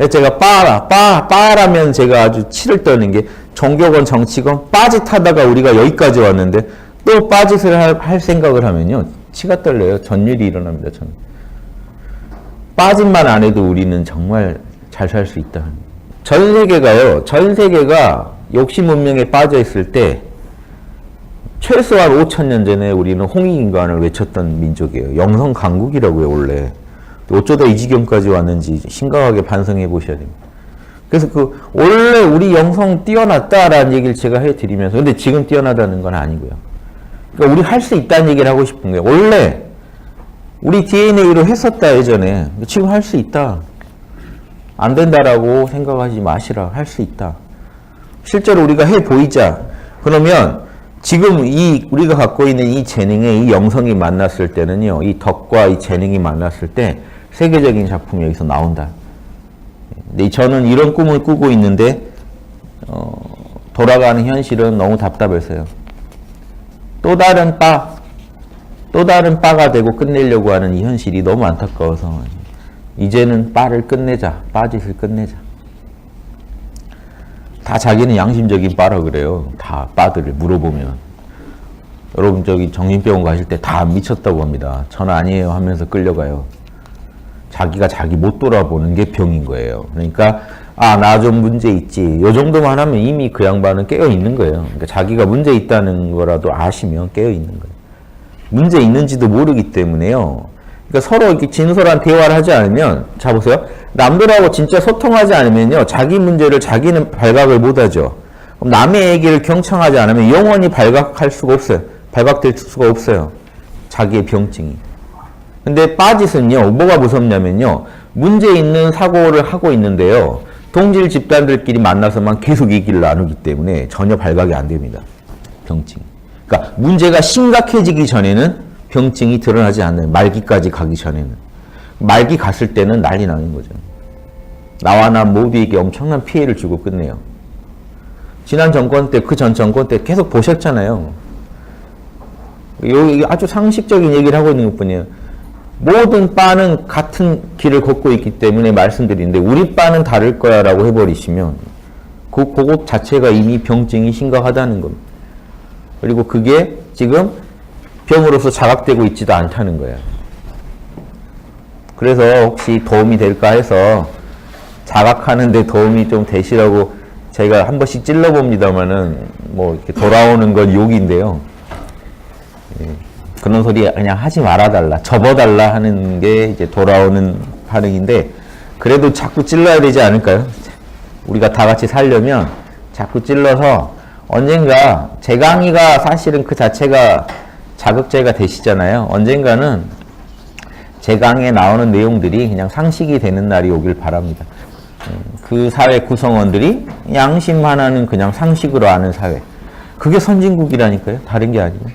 그래서 제가 빠라, 빠, 빠라면 제가 아주 치를 떠는 게 종교건 정치건 빠짓하다가 우리가 여기까지 왔는데 또 빠짓을 할, 할 생각을 하면요. 치가 떨려요. 전율이 일어납니다. 전. 빠짓만 안 해도 우리는 정말 잘 살 수 있다. 전 세계가요. 전 세계가 욕심 문명에 빠져 있을 때 최소한 5천 년 전에 우리는 홍익인간을 외쳤던 민족이에요. 영성 강국이라고요, 원래. 어쩌다 이 지경까지 왔는지 심각하게 반성해 보셔야 됩니다. 그래서 그 원래 우리 영성 뛰어났다라는 얘기를 제가 해드리면서 근데 지금 뛰어나다는 건 아니고요. 그러니까 우리 할 수 있다는 얘기를 하고 싶은 거예요. 원래 우리 DNA로 했었다 예전에 지금 할 수 있다. 안 된다라고 생각하지 마시라. 할 수 있다. 실제로 우리가 해 보이자. 그러면 지금 이 우리가 갖고 있는 이 재능의 이 영성이 만났을 때는요. 이 덕과 이 재능이 만났을 때 세계적인 작품이 여기서 나온다. 근데 저는 이런 꿈을 꾸고 있는데 어, 돌아가는 현실은 너무 답답해서요. 또 다른 바, 또 다른 바가 되고 끝내려고 하는 이 현실이 너무 안타까워서 이제는 바를 끝내자, 바짓을 끝내자. 다 자기는 양심적인 바라 그래요. 다 바들을 물어보면. 여러분 저기 정신병원 가실 때 다 미쳤다고 합니다. 전 아니에요 하면서 끌려가요. 자기가 자기 못 돌아보는 게 병인 거예요. 그러니까 아 나 좀 문제 있지. 요 정도만 하면 이미 그 양반은 깨어 있는 거예요. 그러니까 자기가 문제 있다는 거라도 아시면 깨어 있는 거예요. 문제 있는지도 모르기 때문에요. 그러니까 서로 이렇게 진솔한 대화를 하지 않으면 자 보세요. 남들하고 진짜 소통하지 않으면요. 자기 문제를 자기는 발각을 못 하죠. 남의 얘기를 경청하지 않으면 영원히 발각할 수가 없어요. 발각될 수가 없어요. 자기의 병증이. 근데 빠짓은요, 뭐가 무섭냐면요, 문제 있는 사고를 하고 있는데요, 동질 집단들끼리 만나서만 계속 얘기를 나누기 때문에 전혀 발각이 안 됩니다. 병증. 그러니까 문제가 심각해지기 전에는 병증이 드러나지 않는 말기까지 가기 전에는 말기 갔을 때는 난리 나는 거죠. 나와 나 모두에게 엄청난 피해를 주고 끝내요. 지난 정권 때, 그 전 정권 때 계속 보셨잖아요. 여기 아주 상식적인 얘기를 하고 있는 것 뿐이에요. 모든 바는 같은 길을 걷고 있기 때문에 말씀드리는데 우리 바는 다를 거야 라고 해버리시면 그 그것 자체가 이미 병증이 심각하다는 겁니다. 그리고 그게 지금 병으로서 자각되고 있지도 않다는 거예요. 그래서 혹시 도움이 될까 해서 자각하는데 도움이 좀 되시라고 제가 한 번씩 찔러봅니다만은 뭐 이렇게 돌아오는 건 욕인데요. 예, 그런 소리 그냥 하지 말아달라, 접어달라 하는 게 이제 돌아오는 반응인데 그래도 자꾸 찔러야 되지 않을까요? 우리가 다 같이 살려면 자꾸 찔러서 언젠가 제 강의가 사실은 그 자체가 자극제가 되시잖아요. 언젠가는 제 강의에 나오는 내용들이 그냥 상식이 되는 날이 오길 바랍니다. 음, 그 사회 구성원들이 양심 하나는 그냥 상식으로 아는 사회. 그게 선진국이라니까요. 다른 게 아니고.